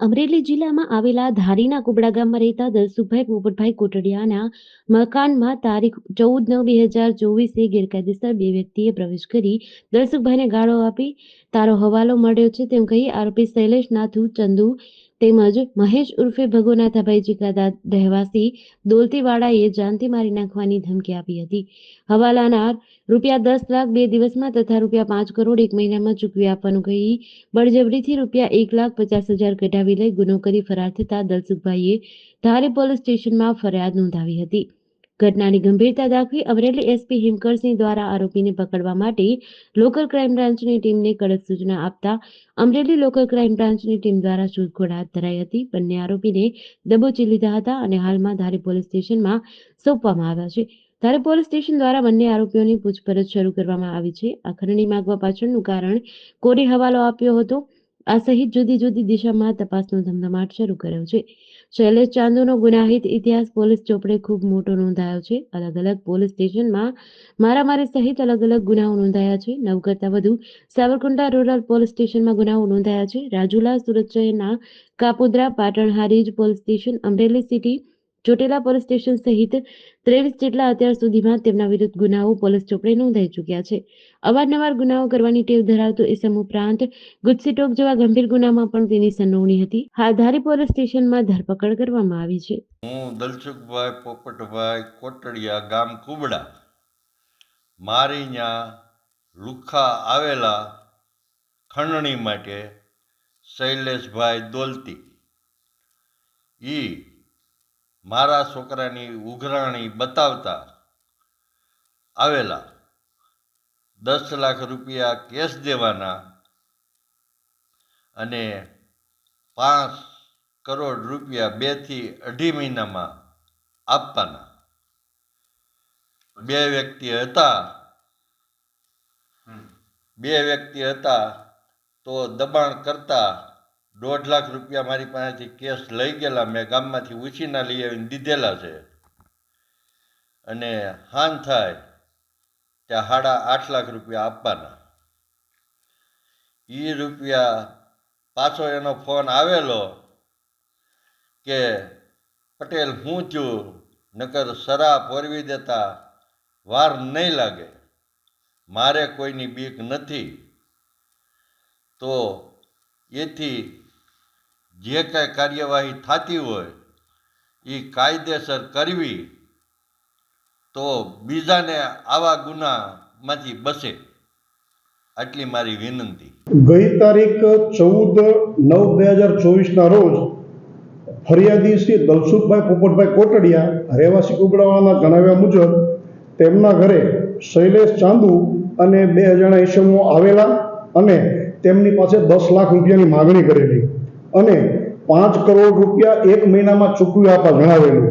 અમરેલી જિલ્લામાં આવેલા ધારીના કુબડા ગામમાં રહેતા દલસુભાઈ પોપટભાઈ કોટડિયાના મકાનમાં તારીખ ચૌદ નવ બે હજાર ચોવીસે ગેરકાયદેસર બે વ્યક્તિએ પ્રવેશ કરી દલસુખભાઈને ગાળો આપી તારો હવાલો મળ્યો છે તેમ કહી આરોપી શૈલેષ નાથુ ચંદુ તેમજ મહેશ ઉર્ફે ભગોનાથાભાઈ ચીકાદા રહેવાસી દોલતીવાડાએ જાનથી મારી નાખવાની ધમકી આપી હતી. હવાલાનાર રૂપિયા દસ લાખ બે દિવસમાં તથા રૂપિયા પાંચ કરોડ એક મહિનામાં ચૂકવી આપવાનું કહી બળજબરીથી રૂપિયા એક લાખ પચાસ હજાર કઢાવી લઈ ગુનો કરી ફરાર થતા દલસુખભાઈએ ધારી પોલીસ સ્ટેશનમાં ફરિયાદ નોંધાવી હતી. ઘટનાની ગંભીરતા દાખવી અમરેલી એસપી હિમકરસિંહ દ્વારા આરોપીને પકડવા માટે લોકલ ક્રાઇમ બ્રાન્ચની ટીમને કડક સૂચના આપતા અમરેલી લોકલ ક્રાઇમ બ્રાન્ચની ટીમ દ્વારા શોધખોળ હાથ ધરાઈ હતી. બંને આરોપીને દબોચી લીધા હતા અને હાલમાં ધારી પોલીસ સ્ટેશનમાં સોંપવામાં આવ્યા છે. ધારી પોલીસ સ્ટેશન દ્વારા બંને આરોપીઓની પૂછપરછ શરૂ કરવામાં આવી છે. આ ખરણી માગવા પાછળનું કારણ કોરી હવાલો આપ્યો હતો. આ સહિત જુદી જુદી દિશામાં તપાસનો ધમધમાટ શરૂ કર્યો છે. શૈલેષ ચાંદુનો ગુનાહિત ઇતિહાસ પોલીસ ચોપડે ખૂબ મોટો નોંધાયો છે. અલગ અલગ પોલીસ સ્ટેશનમાં મારામારી સહિત અલગ અલગ ગુનાઓ નોંધાયા છે. નવ કરતાં વધુ સાવરકુંડલા રૂરલ પોલીસ સ્ટેશનમાં ગુનાઓ નોંધાયા છે. રાજુલા સુરત શહેરના Kapodra Patan Harij police station Amreli city Chotila police station સહિત ત્રેવીસ જેટલા અત્યાર સુધીમાં તેમના વિરુદ્ધ ગુનાઓ પોલીસ ચોપડે નોંધાઈ ચૂક્યા છે. અવારનવાર ગુનાઓ કરવાની ટેવ ધરાવતો ઇસમ ઉપરાંત ગુજસીટોક જેવા ગંભીર ગુનામાં પણ તેની સંડોવણી હતી. હાલ ધારી પોલીસ સ્ટેશનમાં ધરપકડ કરવામાં આવી છે. હું દલસુખભાઈ પોપટભાઈ, કોટડિયા ગામ કુબડા મારી ત્યાં લુખા આવેલા ખંડણી માટે શૈલેષભાઈ દોલતી એ મારા છોકરાની ઉઘરાણી બતાવતા આવેલા દસ લાખ રૂપિયા કેશ દેવાના અને પાંચ કરોડ રૂપિયા બેથી અઢી મહિનામાં આપવાના. બે વ્યક્તિ હતા. બે વ્યક્તિ હતા તો દબાણ કરતા દોઢ લાખ રૂપિયા મારી પાસેથી કેશ લઈ ગયેલા. મેં ગામમાંથી ઉછીના લઈ આવીને દીધેલા છે. અને હાન થાય ત્યાં સાડા આઠ લાખ રૂપિયા આપવાના. એ રૂપિયા પાછો એનો ફોન આવેલો કે, પટેલ, હું છું નકર સરા પોરવી દેતા વાર નહીં લાગે. મારે કોઈની બીક નથી. તો એથી જે કાંઈ કાર્યવાહી થતી હોય એ કાયદેસર કરવી તો બીજાને આવા ગુનામાંથી બચે. આટલી મારી વિનંતી. ગઈ તારીખ ચૌદ નવ બે હજાર ચોવીસના રોજ ફરિયાદી શ્રી દલસુખભાઈ પોપટભાઈ કોટડિયા રહેવાસી કુબડાવાળાના જણાવ્યા મુજબ તેમના ઘરે શૈલેષ ચાંદુ અને બે અજાણા ઈસમો આવેલા અને તેમની પાસે દસ લાખ રૂપિયાની માગણી કરેલી. અને પાંચ કરોડ રૂપિયા એક મહિનામાં ચૂકવી આપવા જણાવેલું.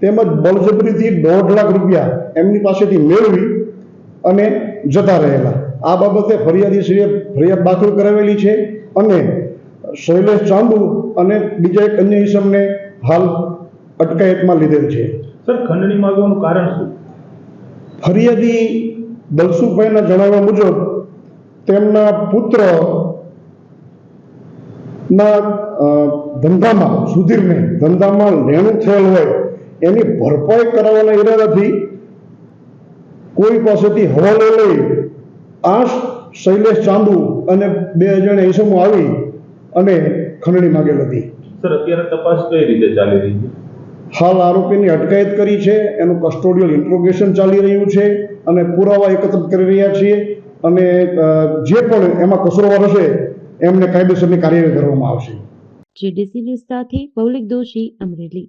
તેમજ બળજબરીથી દોઢ લાખ રૂપિયા એમની પાસેથી મેળવી અને જતા રહેલા. આ બાબતે ફરિયાદીશ્રીએ ફરિયાદ દાખલ કરાવેલી છે અને શૈલેષ ચાંદુ અને બીજા એક અન્ય ઇસમને હાલ અટકાયતમાં લીધેલ છે. સર ખંડણી માંગવાનું કારણ શું? ફરિયાદી દલસુખભાઈના જણાવ્યા મુજબ તેમના પુત્ર ના ધંધામાં સુધીરને ધંધામાં લેણું થયેલ હોય એની ભરપાઈ કરાવવાના ઈરાદાથી કોઈ પાસેથી હવાલો લઈ આ શૈલેષ ચાંદુ અને બે જણે ઈસમો આવી અને ખંડણી માગેલ હતી સર અત્યારે તપાસ કઈ રીતે ચાલી રહી છે? હાલ આરોપીની અટકાયત કરી છે એનું કસ્ટોડિયલ ઇન્ટ્રોગેશન ચાલી રહ્યું છે અને પુરાવા એકત્રિત કરી રહ્યા છીએ અને જે પણ એમાં કસૂરવાર હશે એમને કાયદેસરની કાર્યવાહી કરવામાં આવશે. જીડીસી ન્યૂઝ સાથે મૌલિક દોશી અમરેલી.